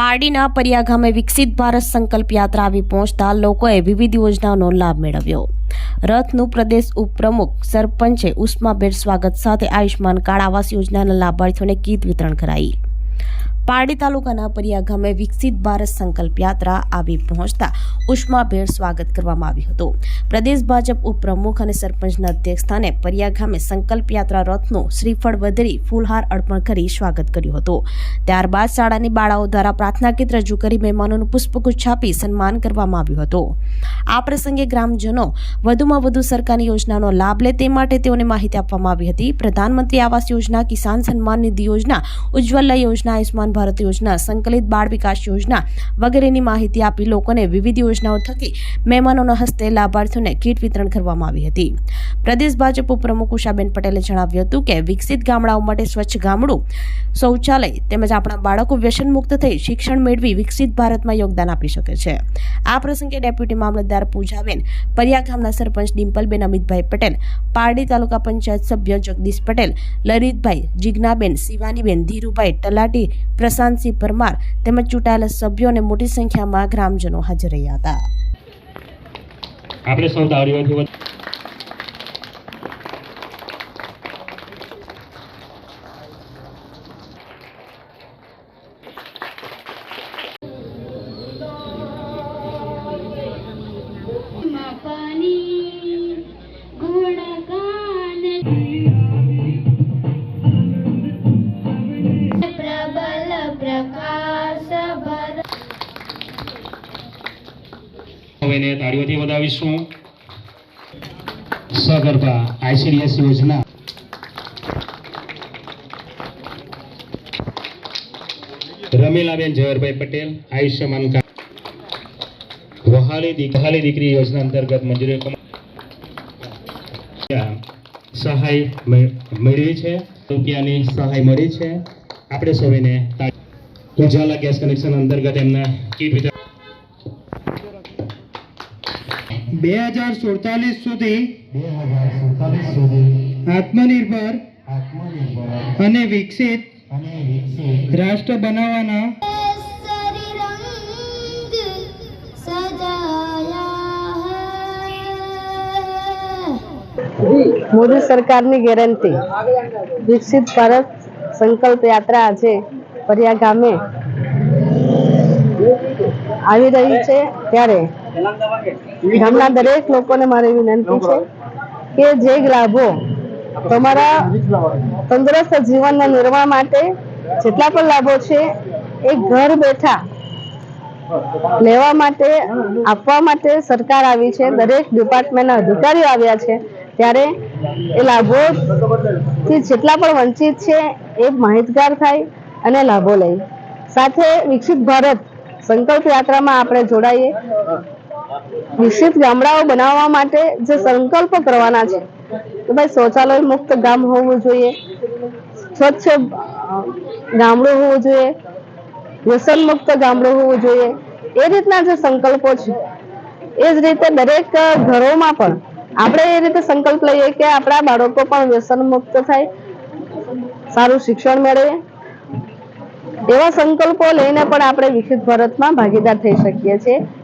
પારડીના પરિયા ગામે વિકસિત ભારત સંકલ્પ યાત્રા આવી પહોંચતા લોકોએ વિવિધ યોજનાઓનો લાભ મેળવ્યો. રથનું પ્રદેશ ઉપપ્રમુખ સરપંચે ઉષ્માભેર સ્વાગત સાથે આયુષ્માન કાર્ડ આવાસ યોજનાના લાભાર્થીઓને કીટ વિતરણ કરાઈ પારડી તાલુકાના પરિયા ગામે વિકસિત ભારત સંકલ્પ યાત્રા આવી પહોંચતા ઉષ્માભેર સ્વાગત કરવામાં આવ્યું હતું. પ્રદેશ ભાજપ ઉપપ્રમુખ અને સરપંચના અધ્યક્ષ સ્થાને પરિયા ગામે સંકલ્પ યાત્રા રથનું શ્રીફળ વધરી ફૂલહાર અર્પણ કરી સ્વાગત કર્યું હતું. ત્યારબાદ શાળાની બાળાઓ દ્વારા પ્રાર્થના ગીત રજૂ કરી મહેમાનોનું પુષ્પગુચ્છ આપી સન્માન કરવામાં આવ્યું હતું. આ પ્રસંગે ગ્રામજનો વધુમાં વધુ સરકારની યોજનાનો લાભ લે તે માટે તેઓને માહિતી આપવામાં આવી હતી. પ્રધાનમંત્રી આવાસ યોજના, કિસાન સન્માન નિધિ યોજના, ઉજ્જવલા યોજના આયુષ્માન ભારત યોજના, સંકલિત બાળ વિકાસ યોજના વગેરેની માહિતી આપી લોકોને વિવિધ યોજનાઓ થકી મહેમાનોના હસ્તે લાભાર્થીઓને કીટ વિતરણ કરવામાં આવી હતી. પ્રદેશ ભાજપ ઉપપ્રમુખ ઉષાબેન પટેલે જણાવ્યું હતું કે વિકસિત ગામડાઓ માટે સ્વચ્છ ગામડું શૌચાલય તેમજ આપણા બાળકો વ્યસનમુક્ત થઈ શિક્ષણ મેળવી વિકસિત ભારતમાં યોગદાન આપી શકે છે. આ પ્રસંગે ડેપ્યુટી મામલતદાર પૂજાબેન, પરિયા ગામના સરપંચ ડિમ્પલબેન અમિતભાઈ પટેલ, પારડી તાલુકા પંચાયત સભ્ય જગદીશ પટેલ, લલિતભાઈ જિજ્ઞાબેન, શિવાનીબેન, ધીરુભાઈ તલાટી પ્રશાંતસિંહ પરમાર તેમજ ચૂંટાયેલા સભ્યો અને મોટી સંખ્યામાં ગ્રામજનો હાજર રહ્યા હતા. આપણે સૌ તાળીઓથી એને તાળીઓથી વધાવીશું. સગર્ભા આઈસીડીએસ યોજના. રમીલાબેન જવાહરભાઈ પટેલ, આયુષ્યમાન કાર્ડ દીકરી યોજના અંતર્ગત મંજૂરી સહાય મેળવી છે. રૂપિયાની સહાય મળી છે. આપણે સૌને ઉજાલા ગેસ કનેક્શન અંતર્ગત એમના કીટ બે હજાર સુડતાલીસ સુધી આત્મનિર્ભર અને વિકસિત રાષ્ટ્ર બનાવવાના મોદી સરકારની ગેરંટી. વિકસિત ભારત સંકલ્પ યાત્રા આજે પરિયા ગામે આવી રહી છે. ત્યારે ગામના દરેક લોકોને મારી વિનંતી છે કે જે લાભો તમારા તંદુરસ્ત જીવનના નિર્માણ માટે જેટલા પણ લાભો છે એ ઘર બેઠા લેવા માટે આપવા માટે સરકાર આવી છે દરેક ડિપાર્ટમેન્ટના અધિકારીઓ આવ્યા છે ત્યારે એ લાભો થી જેટલા પણ વંચિત છે એ માહિતગાર થાય અને લાભો લે. સાથે વિકસિત ભારત સંકલ્પ યાત્રામાં આપણે જોડાઈએ. વિકસિત ગામડાઓ બનાવવા માટે જે સંકલ્પ કરવાના છે, કે ભાઈ શૌચાલય મુક્ત ગામ હોવું જોઈએ, સ્વચ્છ ગામડું હોવું જોઈએ, વ્યસન મુક્ત ગામડું હોવું જોઈએ, એ રીતના જે સંકલ્પો છે, એ જ રીતે દરેક ઘરોમાં પણ આપણે એ રીતે સંકલ્પ લઈએ કે આપણા બાળકો પણ વ્યસન મુક્ત થાય, સારું શિક્ષણ મેળવે એવા સંકલ્પો લઈને પણ આપણે વિકસિત ભારતમાં ભાગીદાર થઈ શકીએ છીએ.